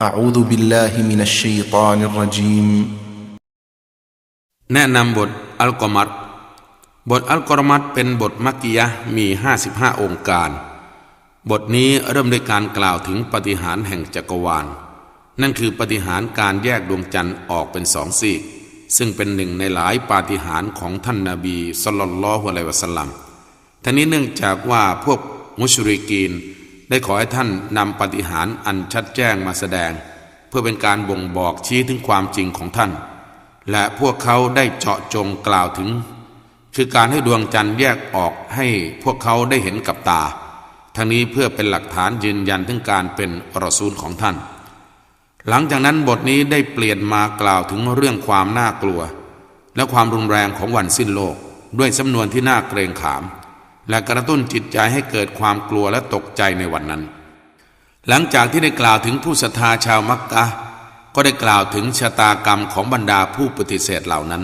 أعوذ بالله من الشيطان الرجيم แนะนำบทอัลกอมัดบทอัลกอมัดเป็นบทมักกิยะห์มี 55 องค์การ บทนี้เริ่มด้วยการกล่าวถึงปฏิหารย์แห่งจักรวาล นั่นคือปฏิหารย์การแยกดวงจันทร์ออกเป็นสองซีก ซึ่งเป็นหนึ่งในหลายปาฏิหาริย์ของท่านนาบีสุลต่านละฮ์อะลัยวะสัลลัมท่านี้เนื่องจากว่าพวกมุชริกีน ได้ขอให้ท่านนำปฏิหารอันชัดแจ้งมาแสดง เพื่อเป็นการบ่งบอกชี้ถึงความจริงของท่าน และพวกเขาได้เจาะจงกล่าวถึง คือการให้ดวงจันทร์แยกออกให้พวกเขาได้เห็นกับตา ทั้งนี้เพื่อเป็นหลักฐานยืนยันถึงการเป็นอรอซูลของท่าน หลังจากนั้นบทนี้ได้เปลี่ยนมากล่าวถึงเรื่องความน่ากลัว และความรุนแรงของวันสิ้นโลก ด้วยสำนวนที่น่าเกรงขาม และกระตุ้นจิตใจให้เกิดความกลัวและตกใจในวันนั้น หลังจากที่ได้กล่าวถึงผู้ศรัทธาชาวมักกะก็ได้กล่าวถึงชะตากรรมของบรรดาผู้ปฏิเสธเหล่านั้น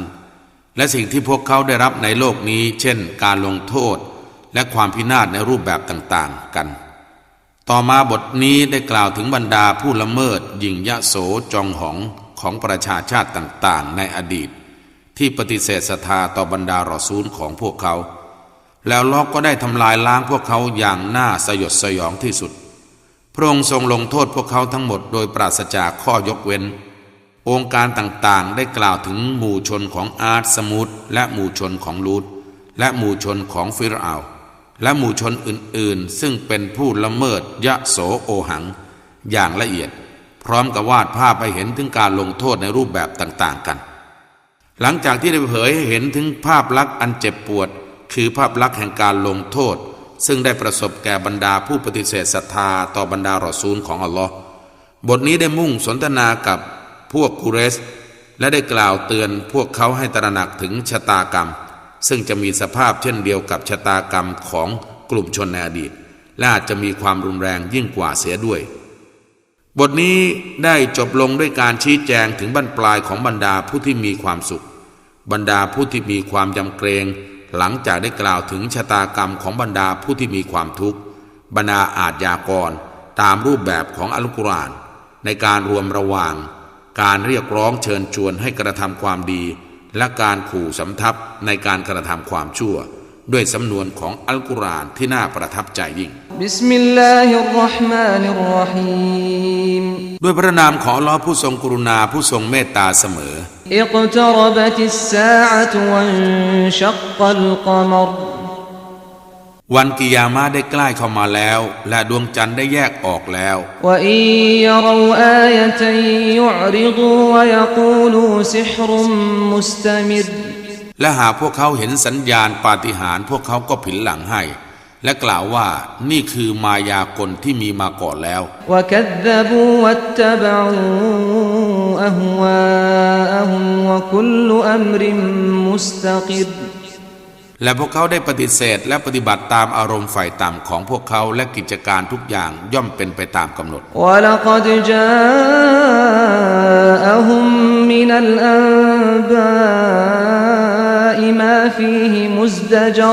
และสิ่งที่พวกเขาได้รับในโลกนี้ เช่น การลงโทษ และความพินาศในรูปแบบต่างๆกัน ต่อมาบทนี้ได้กล่าวถึงบรรดาผู้ละเมิด ยิงยะโสจองหองของประชาชาติต่างๆ ในอดีต ที่ปฏิเสธศรัทธาต่อบรรดารอซูลของพวกเขา แล้วลอกก็ได้ทำลายล้างพวกเขาอย่างน่าสยดสยองที่สุด พระองค์ทรงลงโทษพวกเขาทั้งหมดโดยปราศจากข้อยกเว้น องค์การต่างๆได้กล่าวถึงหมู่ชนของอาร์ตสมุดและหมู่ชนของลูดและหมู่ชนของฟิรเอาและหมู่ชนอื่นๆ ซึ่งเป็นผู้ละเมิดยะโสโอหัง อย่างละเอียด พร้อมกับวาดภาพไปเห็นถึงการลงโทษในรูปแบบต่างๆกัน หลังจากที่ได้เผยให้เห็นถึงภาพลักษณ์อันเจ็บปวด คือภาพลักษณ์แห่งการลงโทษ ซึ่งได้ประสบแก่บรรดาผู้ปฏิเสธศรัทธาต่อบรรดารอซูลของอัลลอฮ์บทนี้ได้มุ่งสนทนากับพวกกุเรส และได้กล่าวเตือนพวกเขาให้ตระหนักถึงชะตากรรม ซึ่งจะมีสภาพเช่นเดียวกับชะตากรรมของกลุ่มชนในอดีตและอาจจะมีความรุนแรงยิ่งกว่าเสียด้วย บทนี้ได้จบลงด้วยการชี้แจงถึงบรรปลายของบรรดาผู้ที่มีความสุข บรรดาผู้ที่มีความยำเกรง หลังจากได้กล่าวถึงชะตากรรมของบรรดาผู้ที่มีความทุกข์ บรรดาอาทยากร ตามรูปแบบของอัลกุรอานในการรวมระหว่าง การเรียกร้องเชิญชวนให้กระทำความดี และการขู่สำทับในการกระทำความชั่ว ด้วยสำนวนของอัลกุรอานที่น่าประทับใจยิ่งบิสมิลลาฮิรราะห์มานิรราฮีม ด้วยพระนามของลอผู้ทรงกรุณาผู้ทรงเมตตาเสมออิกตรบติสาอะตวันชักกัลกมรวันกิยามาได้ใกล้เข้ามาแล้ว และดวงจันทร์ได้แยกออกแล้วและหากพวกเขาเห็นสัญญาณปาฏิหาริย์พวกเขาก็ผินหลังให้ และกล่าวว่านี่คือมายากลที่มีมาก่อนแล้ว และพวกเขาได้ปฏิเสธและปฏิบัติตามอารมณ์ฝ่ายต่ำของพวกเขาและกิจการทุกอย่างย่อมเป็นไปตามกำหนดแล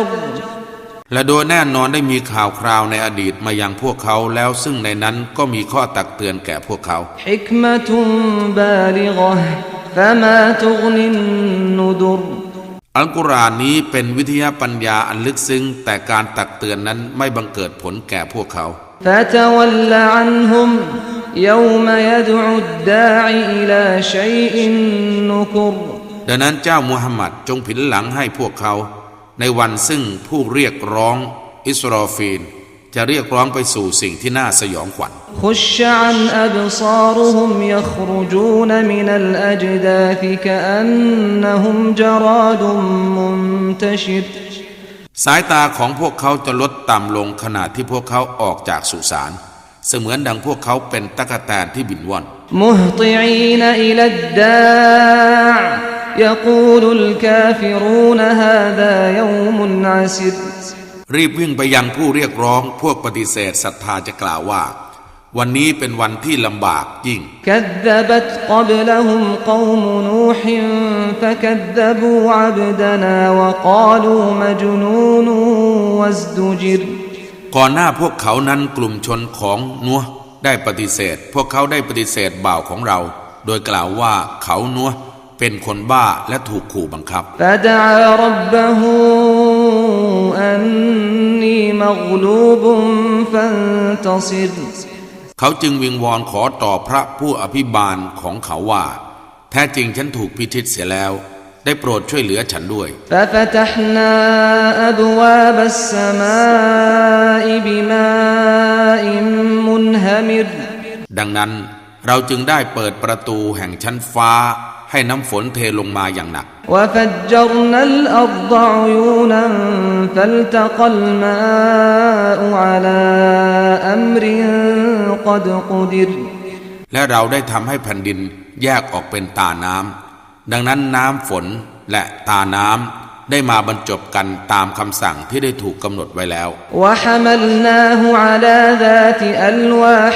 ะ และโดยแน่นอนได้มีข่าวคราวในอดีตมายังพวกเขาแล้วซึ่งในนั้นก็มีข้อตักเตือนแก่พวกเขา حكمة بالغة فما تغني النذر อัลกุรอานนี้เป็นวิทยาปัญญาอันลึกซึ้งแต่การตักเตือนนั้นไม่บังเกิดผลแก่พวกเขา فتول عنهم يوم يدعو الداع إلى شيء نكر ดังนั้นเจ้ามุฮัมมัดจงผินหลังให้พวกเขา ในวันซึ่งผู้เรียกร้องอิสราฟีน จะเรียกร้องไปสู่สิ่งที่น่าสยองขวัญสายตาของพวกเขาจะลดต่ำลงขณะที่พวกเขาออกจากสุสาน เสมือนดังพวกเขาเป็นตะกะแตนที่บินว่อนมุฮติอีนอิลัดดา يقول الكافرون هذا يوم عسر รีบวิ่งไปยังผู้เรียกร้อง พวกปฏิเสธศรัทธาจะกล่าวว่า วันนี้เป็นวันที่ลำบากยิ่ง كذبت قبلهم قوم نوح فكذبوا عبدنا وقالوا مجنون وازدجر ก่อนหน้าพวกเขานั้นกลุ่มชนของนัว ได้ปฏิเสธ พวกเขาได้ปฏิเสธบ่าวของเรา โดยกล่าวว่าเขานัว เป็นคนบ้าและถูกขู่บังคับเขาจึงวิงวอนขอต่อพระผู้อภิบาลของเขาว่า แท้จริงฉันถูกพิชิตเสียแล้ว ได้โปรดช่วยเหลือฉันด้วย ดังนั้นเราจึงได้เปิดประตูแห่งชั้นฟ้า ให้น้ำฝนเทลงมาอย่างหนัก وفجرنا الأرض عيونا فالتقى الماء على أمر قد قدر และเราได้ทำให้แผ่นดินแยกออกเป็นตาน้ำ ดังนั้นน้ำฝนและตาน้ำได้มาบรรจบกันตามคำสั่งที่ได้ถูกกำหนดไว้แล้ว وحملناه على ذات ألواح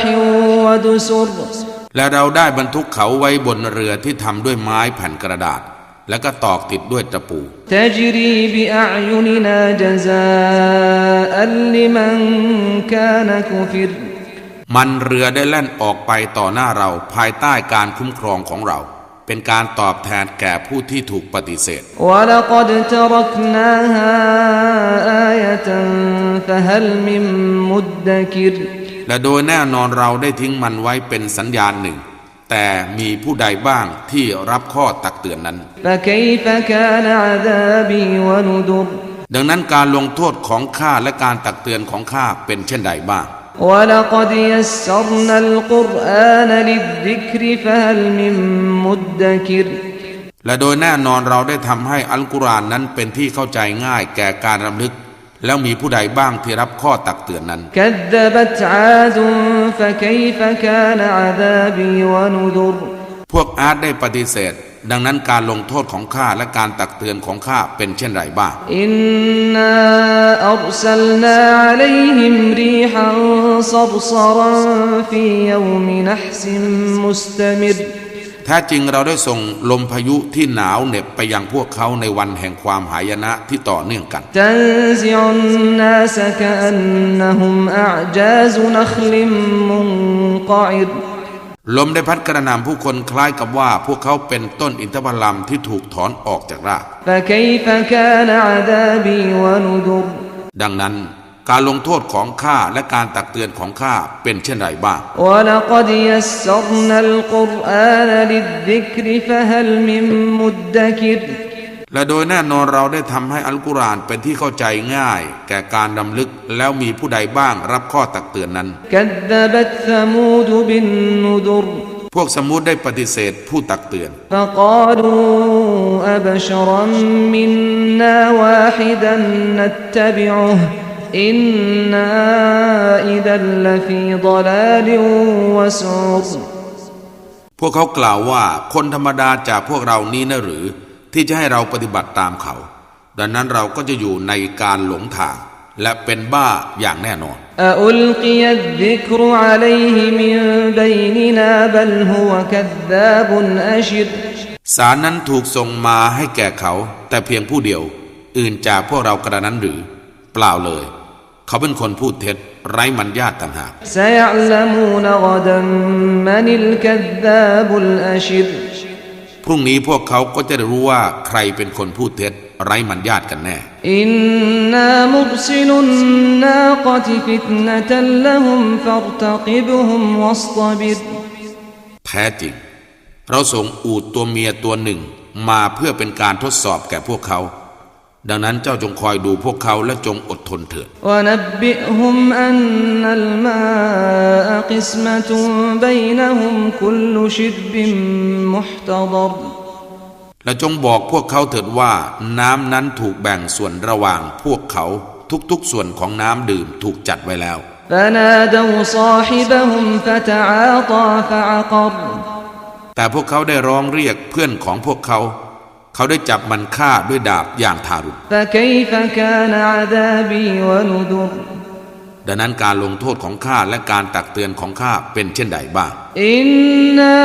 ودسر และเราได้บรรทุกเขาไว้บนเรือที่ทำด้วยไม้แผ่นกระดาษ และก็ตอกติดด้วยตะปูมันเรือได้แล่นออกไปต่อหน้าเราภายใต้การคุ้มครองของเรา เป็นการตอบแทนแก่ผู้ที่ถูกปฏิเสธและ และโดยแน่นอนเราได้ทิ้งมันไว้เป็นสัญญาณหนึ่ง แต่มีผู้ใดบ้างที่รับข้อตักเตือนนั้น فكيف كان عذابي ونذر ดังนั้นการลงโทษของข้าและการตักเตือนของข้าเป็นเช่นใดบ้าง ولقد يسرنا القرآن للذكر فهل من مدكر และโดยแน่นอนเราได้ทำให้อัลกุรอานนั้นเป็นที่เข้าใจง่ายแก่การรำลึก แล้วมีผู้ใดบ้างที่รับข้อตักเตือนนั้นพวกอาดได้ปฏิเสธ ดังนั้นการลงโทษของข้าและการตักเตือนของข้าเป็นเช่นไรบ้างอินนาอัลสลนาอะลัยฮิมรีฮันซับซารันฟียอมินัฮซิมมุสตมิร แท้จริงเราได้ส่งลมพายุที่หนาวเหน็บไปยังพวกเขาในวันแห่งความหายนะที่ต่อเนื่องกันลมได้พัดกระนำผู้คนคล้ายกับว่าพวกเขาเป็นต้นอินทผลัมที่ถูกถอนออกจากรากดังนั้น การลงโทษของข้าและการตักเตือนของข้าเป็นเช่นไรบ้างและโดยแน่นอนเราได้ทำให้อัลกุรอานเป็นที่เข้าใจง่าย แก่การดำลึกแล้วมีผู้ใดบ้างรับข้อตักเตือนนั้นพวกสมุดได้ปฏิเสธผู้ตักเตือนพวกเตือน อินนาอิดัลลฟีดลาลิวะซูรพวกเขากล่าวว่าคนธรรมดาจากพวกเรานี้นะหรือ ที่จะให้เราปฏิบัติตามเขา ดังนั้นเราก็จะอยู่ในการหลงทางและเป็นบ้าอย่างแน่นอนสารนั้นถูกส่งมาให้แก่เขา แต่เพียงผู้เดียว อื่นจากพวกเรากระนั้นหรือ เปล่าเลย เขาเป็นคนพูดเท็จไร้มันญาตต่างหากพรุ่งนี้พวกเขาก็จะรู้ว่าใครเป็นคนพูดเท็จไร้มันญาติกันแน่นมุรลนนาคตฟิตนตลหุมฟัตกิบฮุมวสตบิแท้จริง เราส่งอูดตัวเมียตัวหนึ่งมาเพื่อเป็นการทดสอบแก่พวกเขา ดังนั้นเจ้าจงคอยดูพวกเขาและจงอดทนเถิดและจงบอกพวกเขาเถิดว่า น้ำนั้นถูกแบ่งส่วนระหว่างพวกเขาทุกๆส่วนของน้ำดื่มถูกจัดไว้แล้วแต่พวกเขาได้ร้องเรียกเพื่อนของพวกเขา เขาได้จับมันฆ่าด้วยดาบอย่างทารุณดังนั้นการลงโทษของข้าและการตักเตือนของข้าเป็นเช่นใดบ้างอินนา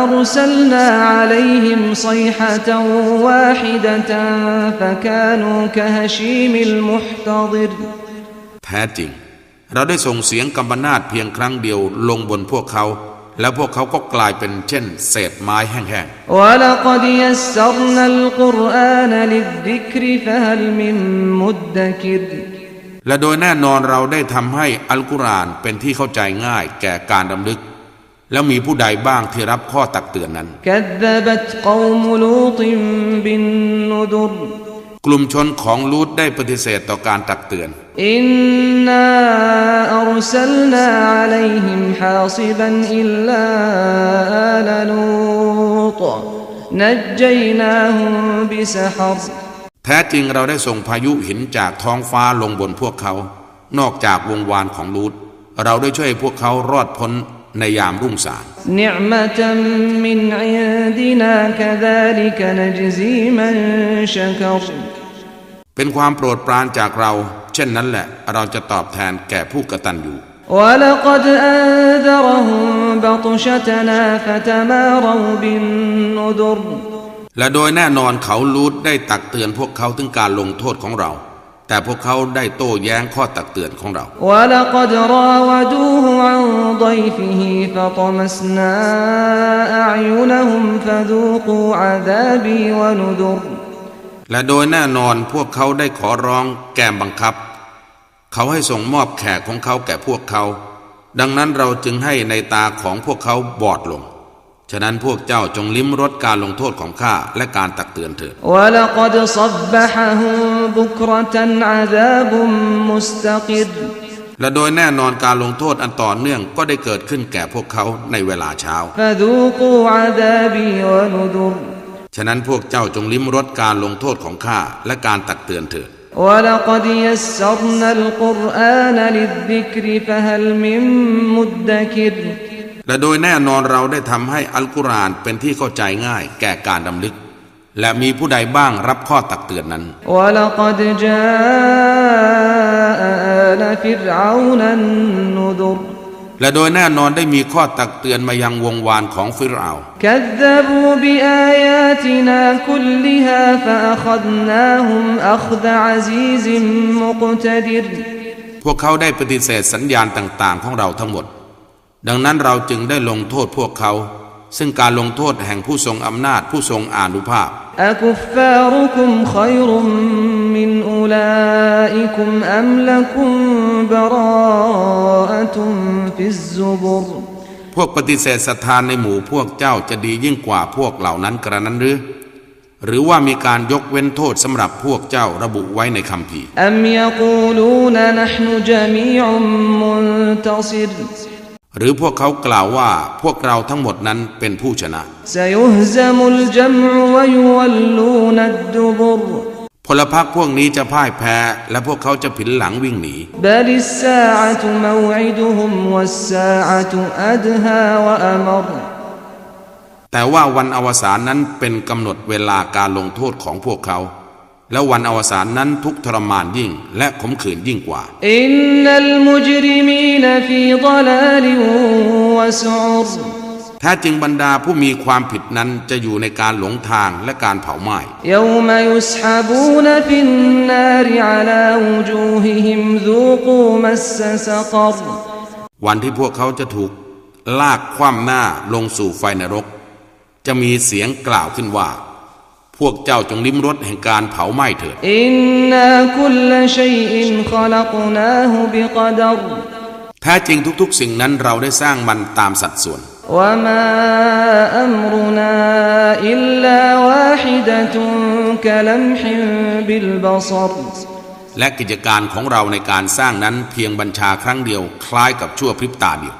อัลสลนาอะลัยฮิมซัยฮะตันวาฮิดะตันฟะกานูกะฮชีมิลมุฮตะดิรแท้จริง เราได้ส่งเสียงกำปนาดเพียงครั้งเดียวลงบนพวกเขา แล้วพวกเขาก็กลายเป็นเช่น เศษไม้แห้งๆและโดยแน่นอนเราได้ทำให้อัลกุรอานเป็นที่เข้าใจง่ายแก่การดำลึก แล้วมีผู้ใดบ้างที่รับข้อตักเตือนนั้น กลุ่มชนของลูดได้ปฏิเสธต่อการตักเตือนอินนาอัลสลนาอะลัยฮิมฮาซิบันอิลลาอลลูตนัจจยนาฮุมบิสฮับแท้จริงเราได้ส่งพายุหินจากท้องฟ้าลงบนพวกเขา นอกจากวงวานของลูดเราได้ช่วยพวกเขารอดพ้น ในยามรุ่งสาง نعمة من عندنا كذلك نجزي من شكر เป็นความโปรดปรานจากเรา เช่นนั้นแหละ เราจะตอบแทนแก่ผู้กตัญญู ولقد أنذرهم بطشتنا فتماروا بالنذر และโดยแน่นอนเขาลูตได้ตักเตือนพวกเขาถึงการลงโทษของเรา แต่พวกเขาได้โต้แย้งข้อตักเตือนของเรา และโดยแน่นอนพวกเขาได้ขอร้องแก้มบังคับ เขาให้ส่งมอบแขกของเขาแก่พวกเขา ดังนั้นเราจึงให้ในตาของพวกเขาบอดลง ฉะนั้นพวกเจ้าจงลิ้มรสการลงโทษของข้าและการตักเตือนเถิด ولقد صبحهم بكرة عذاب مستقر และโดยแน่นอนการลงโทษอันต่อเนื่องก็ได้เกิดขึ้นแก่พวกเขาในเวลาเช้า فذوقوا عذابي ونذر ฉะนั้นพวกเจ้าจงลิ้มรสการลงโทษของข้าและการตักเตือนเถิด ولقد يسرنا القرآن للذكر فهل من مدكر และโดยแน่นอนเราได้ทำให้อัลกุรอานเป็นที่เข้าใจง่ายแก่การดำลึก และมีผู้ใดบ้างรับข้อตักเตือนนั้นและโดยแน่นอนได้มีข้อตักเตือนมายังวงวานของฟิรเอาพวกเขาได้ปฏิเสธสัญญาณต่าง ๆ ของเราทั้งหมด ดังนั้นเราจึงได้ลงโทษพวกเขา ซึ่งการลงโทษแห่งผู้ทรงอำนาจผู้ทรงอานุภาพอกุฟารุคุมขยรุมมินอุลาอิคุมอัมลคุมบราอตุมฟิซุบุรพวกปฏิเสธศรัทธาในหมู่พวกเจ้าจะดียิ่งกว่าพวกเหล่านั้นกระนั้นหรือหรือว่ามีการยกเว้นโทษสำหรับพวกเจ้าระบุไว้ในคำพีอัมภีร์ หรือพวกเขากล่าวว่าพวกเราทั้งหมดนั้นเป็นผู้ชนะพลพรรคพวกนี้จะพ่ายแพ้ และพวกเขาจะผินหลังวิ่งหนีแต่ว่าวันอวสานนั้นเป็นกำหนดเวลาการลงโทษของพวกเขา และวันอวสานนั้นทุกทรมานยิ่ง และขมขื่นยิ่งกว่า อินนัลมุจริมีนฟีดลาลวะซูรแท้จริงบรรดาผู้มีความผิดนั้นจะอยู่ในการหลงทางและการเผาไหม้วันที่พวกเขาจะถูกลากคว่ำหน้าลงสู่ไฟนรก จะมีเสียงกล่าวขึ้นว่า พวกเจ้าจงลิ้มรสแห่งการเผาไหม้เถิดอินนาคุลชัยอินขลักนาหูบิกดรแท้จริงทุกๆ สิ่งนั้นเราได้สร้างมันตามสัดส่วนวละ และกิจการของเราในการสร้างนั้นเพียงบัญชาครั้งเดียวคล้ายกับชั่วพริบตาเดียว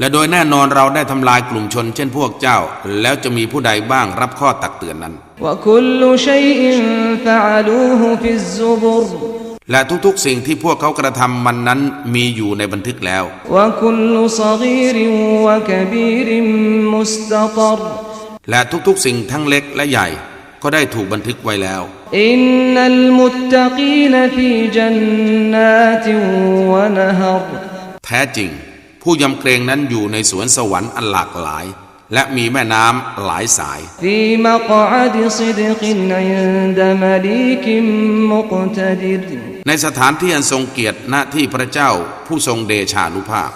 และโดยแน่นอนเราได้ทำลายกลุ่มชนเช่นพวกเจ้า แล้วจะมีผู้ใดบ้างรับข้อตักเตือนนั้น และทุกๆสิ่งที่พวกเขากระทำมันนั้นมีอยู่ในบันทึกแล้ว และทุกๆสิ่งทั้งเล็กและใหญ่ก็ได้ถูกบันทึกไว้แล้ว อินนัลมุตตะกีนฟีจันนาติวะนหรแท้จริง ผู้ยำเกรงนั้นอยู่ในสวนสวรรค์อันหลากหลาย และมีแม่น้ำหลายสายฟี ในสถานที่อันทรงเกียรติหน้าที่พระเจ้าผู้ทรงเดชานุภาพ